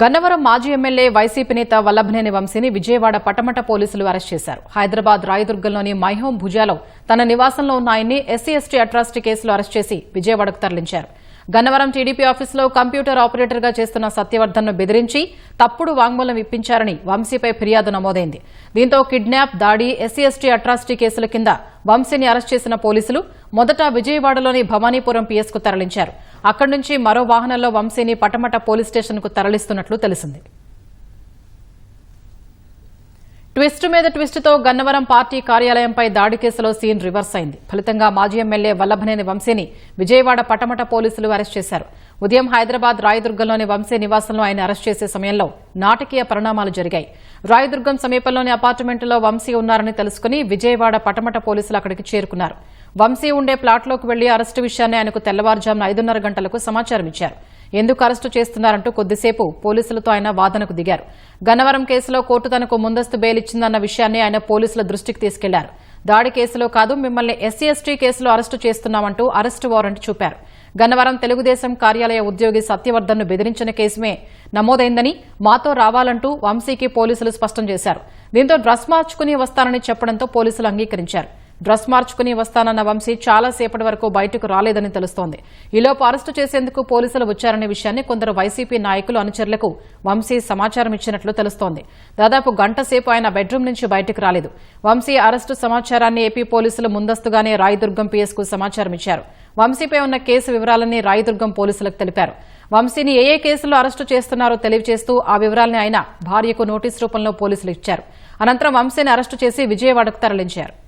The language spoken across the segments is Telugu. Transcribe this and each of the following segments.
గన్నవరం మాజీ ఎమ్మెల్యే వైసీపీ నేత వల్లభనేని వంశీని విజయవాడ పటమట పోలీసులు అరెస్ట్ చేశారు. హైదరాబాద్ రాయదుర్గంలోని మైహోం భుజాలో తన నివాసంలో ఉన్న ఆయన్ని ఎస్సీ ఎస్టీ అట్రాసిటీ కేసులో అరెస్ట్ చేసి విజయవాడకు తరలించారు. గన్నవరం టీడీపీ ఆఫీసులో కంప్యూటర్ ఆపరేటర్గా చేస్తున్న సత్యవర్ధన్ను బెదిరించి తప్పుడు వాంగ్మూలం ఇప్పించారని వంశీపై ఫిర్యాదు నమోదైంది. దీంతో కిడ్నాప్ దాడి ఎస్సీ ఎస్టీ అట్రాసిటీ కేసుల కింద వంశీని అరెస్ట్ చేసిన పోలీసులు మొదట విజయవాడలోని భవానీపురం పీఎస్కు తరలించారు. అక్కడి నుంచి మరో వాహనంలో వంశీని పటమట పోలీస్ స్టేషన్కు తరలిస్తున్నట్లు తెలిసింది. ట్విస్ట్ మీద ట్విస్ట్తో గన్నవరం పార్టీ కార్యాలయంపై దాడి కేసులో సీన్ రివర్స్ అయింది. ఫలితంగా మాజీ ఎమ్మెల్యే వల్లభనేని వంశీని విజయవాడ పటమట పోలీసులు అరెస్ట్ చేశారు. ఉదయం హైదరాబాద్ రాయదుర్గంలోని వంశీ నివాసంలో ఆయన అరెస్ట్ చేసే సమయంలో నాటకీయ పరిణామాలు జరిగాయి. రాయదుర్గం సమీపంలోని అపార్ట్మెంట్లో వంశీ ఉన్నారని తెలుసుకుని విజయవాడ పటమట పోలీసులు అక్కడికి చేరుకున్నారు. వంశీ ఉండే ప్లాట్లోకి వెళ్ళి అరెస్టు విషయాన్ని ఆయనకు తెల్లవారుజామున ఐదున్నర గంటలకు సమాచారం ఇచ్చారు ఎందుకు అరెస్టు చేస్తున్నారంటూ కొద్దిసేపు పోలీసులతో ఆయన వాదనకు దిగారు. గన్నవరం కేసులో కోర్టు తనకు ముందస్తు బెయిల్ ఇచ్చిందన్న విషయాన్ని ఆయన పోలీసుల దృష్టికి తీసుకెళ్ళారు. దాడి కేసులో కాదు మిమ్మల్ని ఎస్సీ ఎస్టీ కేసులో అరెస్టు చేస్తున్నామంటూ అరెస్టు వారెంట్ చూపారు. గన్నవరం తెలుగుదేశం కార్యాలయ ఉద్యోగి సత్యవర్ధన్ను బెదిరించిన కేసుమే నమోదైందని మాతో రావాలంటూ వంశీకి పోలీసులు స్పష్టం చేశారు. దీంతో డ్రస్ మార్చుకుని వస్తానని చెప్పడంతో పోలీసులు అంగీకరించారు. డ్రస్ మార్చుకుని వస్తానన్న వంశీ చాలాసేపటి వరకు బయటకు రాలేదని తెలుస్తోంది. ఈలోపు అరెస్టు చేసేందుకు పోలీసులు వచ్చారనే విషయాన్ని కొందరు వైసీపీ నాయకులు అనుచరులకు వంశీ సమాచారం ఇచ్చినట్లు తెలుస్తోంది. దాదాపు గంట సేపు ఆయన బెడ్రూమ్ నుంచి బయటకు రాలేదు. వంశీ అరెస్టు సమాచారాన్ని ఏపీ పోలీసులు ముందస్తుగానే రాయదుర్గం పీఎస్కు సమాచారం ఇచ్చారు. వంశీపై ఉన్న కేసు వివరాలని రాయదుర్గం పోలీసులకు తెలిపారు. వంశీని ఏ ఏ కేసులో అరెస్టు చేస్తున్నారో తెలియజేస్తూ ఆ వివరాల్ని ఆయన భార్యకు నోటీసు రూపంలో పోలీసులు ఇచ్చారు. అనంతరం వంశీని అరెస్టు చేసి విజయవాడకు తరలించారు.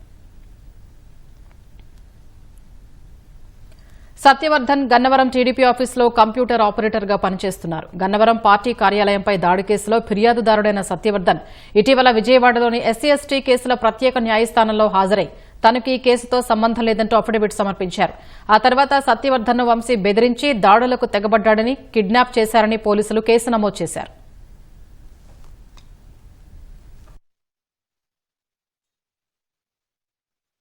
సత్యవర్ధన్ గన్నవరం టీడీపీ ఆఫీసులో కంప్యూటర్ ఆపరేటర్గా పనిచేస్తున్నారు. గన్నవరం పార్టీ కార్యాలయంపై దాడి కేసులో ఫిర్యాదుదారుడైన సత్యవర్ధన్ ఇటీవల విజయవాడలోని ఎస్సీ ఎస్టీ కేసుల ప్రత్యేక న్యాయస్థానంలో హాజరై తనకు ఈ కేసుతో సంబంధం లేదంటూ అఫిడవిట్ సమర్పించారు. ఆ తర్వాత సత్యవర్ధన్ వంశీ బెదిరించి దాడులకు తెగబడ్డాడని కిడ్నాప్ చేశారని పోలీసులు కేసు నమోదు చేశారు.